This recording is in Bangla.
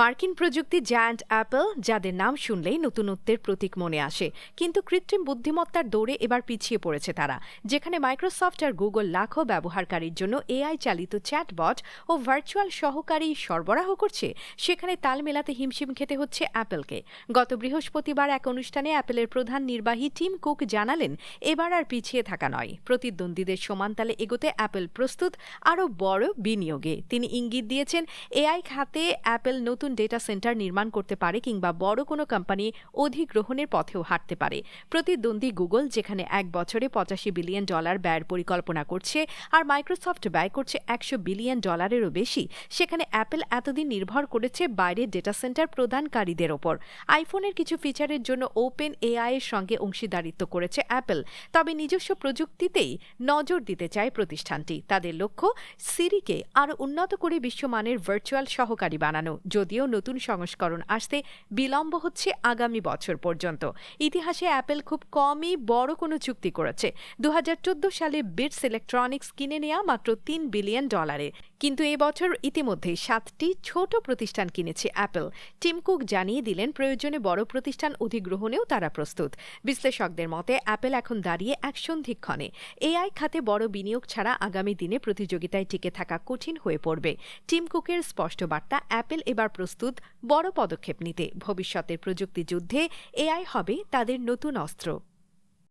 মার্কিন প্রযুক্তি জায়ান্ট অ্যাপল, যাদের নাম শুনলেই নতুনত্বের প্রতীক মনে আসে, কিন্তু কৃত্রিম বুদ্ধিমত্তার দৌড়ে এবার পিছিয়ে পড়েছে তারা, যেখানে মাইক্রোসফট আর গুগল লাখো ব্যবহারকারীর জন্য এআই চালিত চ্যাটবট ও ভার্চুয়াল সহকারী সরবরাহ করছে, সেখানে তাল মেলাতে হিমশিম খেতে হচ্ছে অ্যাপলকে। গত বৃহস্পতিবার এক অনুষ্ঠানে অ্যাপলের প্রধান নির্বাহী টিম কুক জানালেন, এবার আর পিছিয়ে থাকা নয়। প্রতিদ্বন্দ্বীদের সমানতালে এগোতে অ্যাপল প্রস্তুত, আরও বড় বিনিয়োগে। তিনি ইঙ্গিত দিয়েছেন, এআই খাতে অ্যাপল নতুন ডেটা সেন্টার নির্মাণ করতে পারে কিংবা বড় কোনো কোম্পানি অধিগ্রহণের পথেও হাঁটতে পারে। প্রতিদ্বন্দ্বী গুগল যেখানে এক বছরে পঁচাশি বিলিয়ন ডলার ব্যয়ের পরিকল্পনা করছে আর মাইক্রোসফট ব্যয় করছে একশো বিলিয়ন ডলারেরও বেশি, সেখানে অ্যাপল এতদিন নির্ভর করেছে বাইরের ডেটা সেন্টার প্রদানকারীদের ওপর। আইফোনের কিছু ফিচারের জন্য ওপেন এআই এর সঙ্গে অংশীদারিত্ব করেছে অ্যাপেল তবে নিজস্ব প্রযুক্তিতেই নজর দিতে চায় প্রতিষ্ঠানটি। তাদের লক্ষ্য সিরিকে আরও উন্নত করে বিশ্বমানের ভার্চুয়াল সহকারী বানানো যদিও নতুন সংস্করণ আসতে বিলম্ব হচ্ছে আগামী বছর পর্যন্ত। ইতিহাসে অ্যাপেল খুব কমই বড় কোনো চুক্তি করেছে। দু হাজার চোদ্দ সালে বিটস ইলেকট্রনিক্স কিনে নেওয়া মাত্র তিন বিলিয়ন ডলারে। কিন্তু এই বছর ইতিমধ্যেই সাতটি ছোট প্রতিষ্ঠান কিনেছে অ্যাপল। টিম কুক জানিয়ে দিলেন, প্রয়োজনে বড় প্রতিষ্ঠান অধিগ্রহণেও তারা প্রস্তুত। বিশ্লেষকদের মতে, অ্যাপল এখন দাঁড়িয়ে এক সন্ধিক্ষণে এআই খাতে বড় বিনিয়োগ ছাড়া আগামী দিনে প্রতিযোগিতায় টিকে থাকা কঠিন হয়ে পড়বে। টিম কুকের স্পষ্ট বার্তা, অ্যাপল এবার প্রস্তুত, বড় পদক্ষেপ নিতে। ভবিষ্যতের প্রযুক্তি যুদ্ধে এআই হবে তাদের নতুন অস্ত্র।